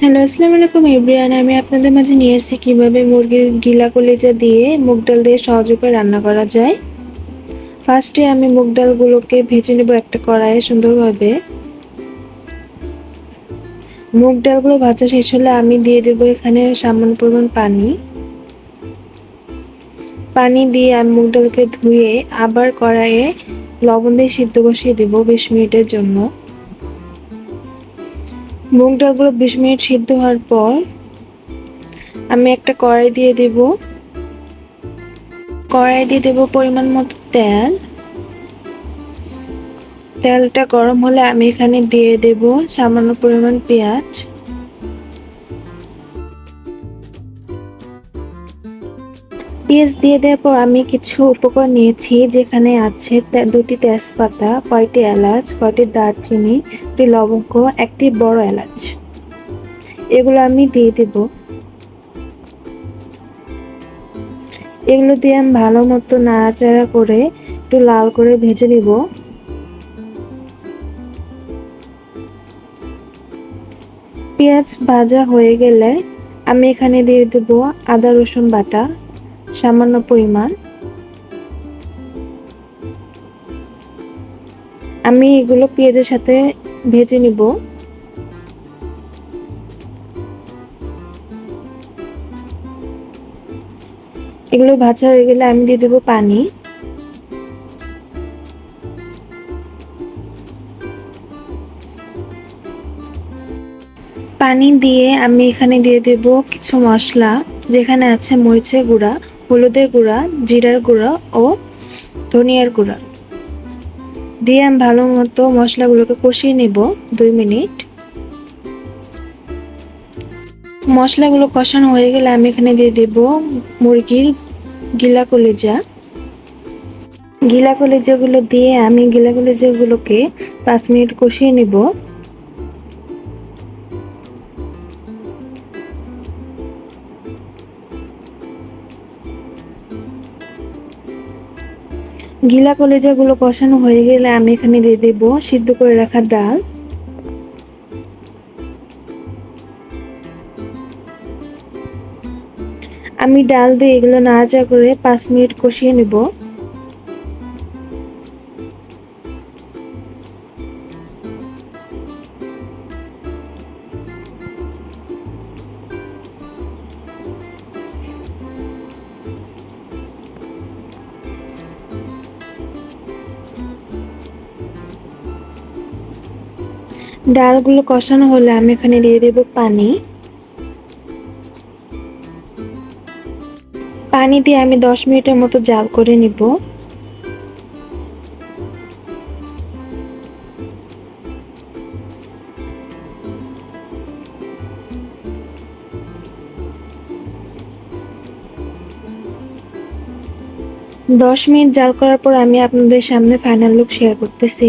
Hello, আসসালামু আলাইকুম ইব্রিয়ান আমি আপনাদের মাঝে নিয়ে এসেছি কীভাবে মুরগির গিলা কলিজা দিয়ে মুগ ডাল দিয়ে সহজ উপায়ে রান্না করা যায়। ফার্স্টে আমি মুগ ডালগুলোকে ভেজে নেব একটা কড়াইয়ে সুন্দরভাবে। মুগ ডালগুলো ভাজা শেষ হলে আমি দিয়ে দেবো এখানে সামান্য পরিমাণ পানি। পানি দিয়ে আমি মুগ ডালকে ধুয়ে আবার কড়াইয়ে লবণ দিয়ে সিদ্ধ বসিয়ে দেবো বিশ মিনিটের জন্য। মুগ ডালগুলো বিশ মিনিট সিদ্ধ হওয়ার পর আমি একটা কড়াই দিয়ে দেব। কড়াই দিয়ে দেব পরিমাণ মতো তেল। তেলটা গরম হলে আমি এখানে দিয়ে দেব সামান্য পরিমাণ পেঁয়াজ। পেঁয়াজ দিয়ে দেওয়ার পর আমি কিছু উপকরণ নিয়েছি, যেখানে আছে দুটি তেজপাতা, কয়টি এলাচ, কয়টি দারচিনি একটি লবঙ্গ, একটি বড় এলাচ। এগুলো আমি দিয়ে দেব। এগুলো দিয়ে আমি ভালো মতো নাড়াচাড়া করে একটু লাল করে ভেজে নিব। পেঁয়াজ ভাজা হয়ে গেলে আমি এখানে দিয়ে দেব আদা রসুন বাটা। সামান্য পরিমাণ। আমি এগুলো পেঁয়াজের সাথে ভেজে নিব। এগুলো ভাজা হয়ে গেলে আমি দিয়ে দেবো পানি। পানি দিয়ে আমি এখানে দিয়ে দেব কিছু মশলা, যেখানে আছে মরিচের গুঁড়া। হলুদের গুঁড়া, জিরার গুঁড়া ও ধনিয়ার গুঁড়া। দিয়ে আমি ভালো মতো মশলাগুলোকে কষিয়ে নেব দুই মিনিট। মশলাগুলো কষানো হয়ে গেলে আমি এখানে দিয়ে দেব মুরগির গিলা কলেজা। গিলা কলেজাগুলো দিয়ে আমি গিলা কলেজাগুলোকে পাঁচ মিনিট কষিয়ে নেব। গিলা কলেজাগুলো কষানো হয়ে গেলে আমি এখানে দিয়ে দেব সিদ্ধ করে রাখা ডাল। আমি ডাল দিয়ে এগুলো নাড়াচাড়া করে পাঁচ মিনিট কষিয়ে নেব। ডালগুলো কষানো হলে আমি এখানে দিয়ে দেব পানি। পানি দিয়ে আমি দশ মিনিটের মতো জাল করে নিব। দশ মিনিট জাল করার পর আমি আপনাদের সামনে ফাইনাল লুক শেয়ার করতেছি।